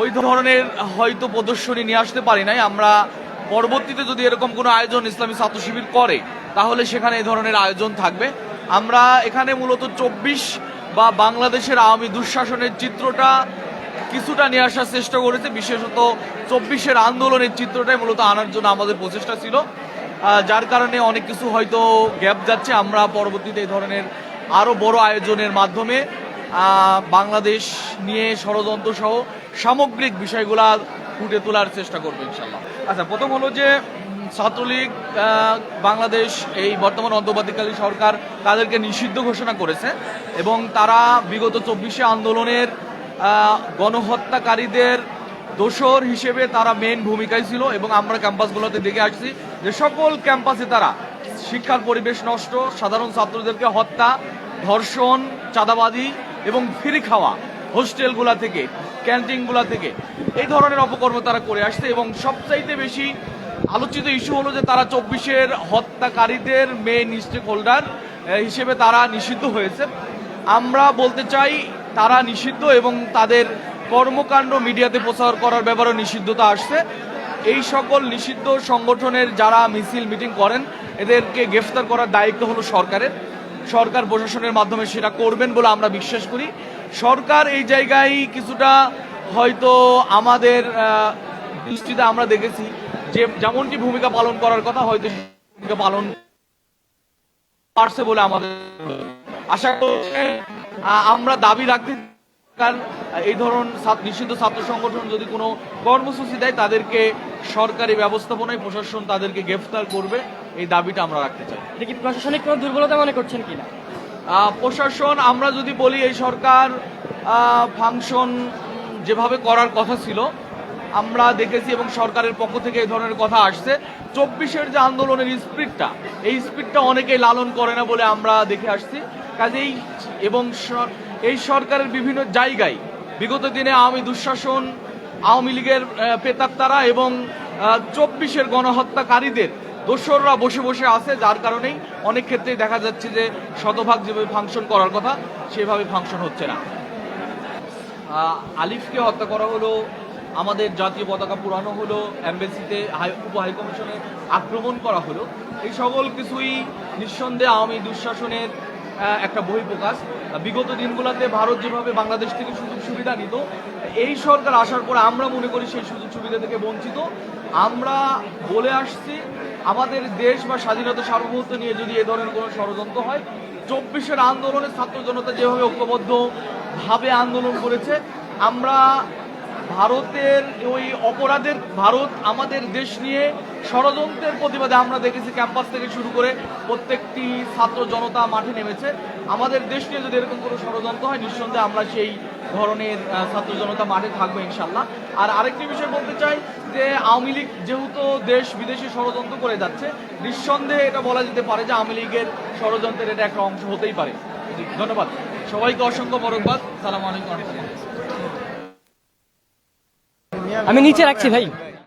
ওই ধরনের হয়তো প্রদর্শনী নিয়ে আসতে পারি নাই। আমরা পরবর্তীতে যদি এরকম কোনো আয়োজন ইসলামী ছাত্র শিবির করে, তাহলে সেখানে এই ধরনের আয়োজন থাকবে। আমরা এখানে মূলত চব্বিশ বা বাংলাদেশের আওয়ামী দুঃশাসনের চিত্রটা কিছুটা নিয়ে আসার চেষ্টা করেছে। বিশেষত চব্বিশের আন্দোলনের চিত্রটাই মূলত আনার জন্য আমাদের প্রচেষ্টা ছিল। যার কারণে অনেক কিছু হয়তো গ্যাপ যাচ্ছে। আমরা পরবর্তীতে এই ধরনের আরও বড় আয়োজনের মাধ্যমে বাংলাদেশ নিয়ে ষড়যন্ত্র সহ সামগ্রিক বিষয়গুলা ফুটে তোলার চেষ্টা করবে ইনশাল্লাহ আচ্ছা প্রথম হলো যে ছাত্রলীগ বাংলাদেশ এই বর্তমান অন্তর্বর্তীকালীন সরকার তাদেরকে নিষিদ্ধ ঘোষণা করেছে এবং তারা বিগত চব্বিশে আন্দোলনের গণহত্যাকারীদের দোসর হিসেবে তারা মেন ভূমিকায় ছিল এবং আমরা ক্যাম্পাসগুলোতে দেখে আসছি যে সকল ক্যাম্পাসে তারা শিক্ষার পরিবেশ নষ্ট, সাধারণ ছাত্রদেরকে হত্যা, ধর্ষণ, চাঁদাবাজি এবং ফ্রি খাওয়া, হোস্টেলগুলা থেকে, ক্যান্টিনগুলা থেকে, এই ধরনের অপকর্ম তারা করে আসছে এবং সবচাইতে বেশি আলোচিত ইস্যু হলো যে তারা চব্বিশের হত্যাকারীদের মেন স্টেক হোল্ডার হিসেবে তারা নিষিদ্ধ হয়েছে। আমরা বলতে চাই, তারা নিষিদ্ধ এবং তাদের কর্মকাণ্ড মিডিয়াতে প্রচার করার ব্যাপারে নিষিদ্ধতা আসছে। এই সকল নিষিদ্ধ সংগঠনের যারা মিছিল মিটিং করেন, এদেরকে গ্রেফতার করার দায়িত্ব হলো সরকারের। সরকার প্রশাসনের মাধ্যমে সেটা করবেন বলে আমরা বিশ্বাস করি। সরকার এই জায়গায় কিছুটা হয়তো আমাদের দৃষ্টিতে আমরা দেখেছি যে যেমনটি ভূমিকা পালন করার কথা হয়তো ভূমিকা পালন পারছে বলে আমাদের আশা করছি আমরা দাবি রাখতে কারণ এই ধরন নিষিদ্ধ ছাত্র সংগঠন যদি কোনো কর্মসূচি দেয় তাদেরকে সরকারি ব্যবস্থাপনায় প্রশাসন তাদেরকে গ্রেফতার করবে এই দাবিটা আমরা রাখতে চাই। এটা কি প্রশাসনিক কোনো দুর্বলতা মনে করছেন কিনা? প্রশাসন আমরা যদি বলি এই সরকার ফাংশন যেভাবে করার কথা ছিল আমরা দেখেছি এবং সরকারের পক্ষ থেকে এই ধরনের কথা আসছে। চব্বিশের যে আন্দোলনের স্পিডটা এই স্পিডটা অনেকেই লালন করে না বলে আমরা দেখে আসছি। কাজেই এবং এই সরকারের বিভিন্ন জায়গায় বিগত দিনে আওয়ামী দুঃশাসন, আওয়ামী লীগের পেতাত্তারা এবং চব্বিশের গণহত্যাকারীদের দোসররা বসে বসে আছে, যার কারণেই অনেক ক্ষেত্রেই দেখা যাচ্ছে যে শতভাগ যেভাবে ফাংশন করার কথা, সেভাবে ফাংশন হচ্ছে না। আলিফকে হত্যা করা হলো, আমাদের জাতীয় পতাকা পুরানো হলো হাই, উপ হাইকমিশনে আক্রমণ করা হলো। এই সকল কিছুই নিঃসন্দেহে আওয়ামী দুঃশাসনের আহ, একটা বহিঃপ্রকাশ বিগত দিনগুলোতে ভারত যেভাবে বাংলাদেশ থেকে সুযোগ সুবিধা নিত এই সরকার আসার পরে আমরা মনে করি সেই সুযোগ সুবিধা থেকে বঞ্চিত। আমরা বলে আসছি আমাদের দেশ বা স্বাধীনতা সার্বভৌমত্ব নিয়ে যদি এ ধরনের কোনো ষড়যন্ত্র হয় চব্বিশের আন্দোলনে ছাত্র জনতা যেভাবে ঐক্যবদ্ধভাবে আন্দোলন করেছে আমরা ভারতের ওই অপরাধের, ভারত আমাদের দেশ নিয়ে ষড়যন্ত্রের প্রতিবাদে আমরা দেখেছি ক্যাম্পাস থেকে শুরু করে প্রত্যেকটি ছাত্র জনতা মাঠে নেমেছে। আমাদের দেশ নিয়ে যদি এরকম কোনো ষড়যন্ত্র হয়, নিঃসন্দেহে আমরা সেই ধরনের ছাত্র জনতা মাঠে থাকব ইনশাল্লাহ আর আরেকটি বিষয় বলতে চাই যে আওয়ামী লীগ যেহেতু দেশ বিদেশে ষড়যন্ত্র করে যাচ্ছে, নিঃসন্দেহে এটা বলা যেতে পারে যে আওয়ামী লীগের ষড়যন্ত্রের এটা একটা অংশ হতেই পারে। ধন্যবাদ। সবাইকে অসংখ্য মরকবাদ সালাম আলাইকুম। আমি নিচে রাখছি ভাই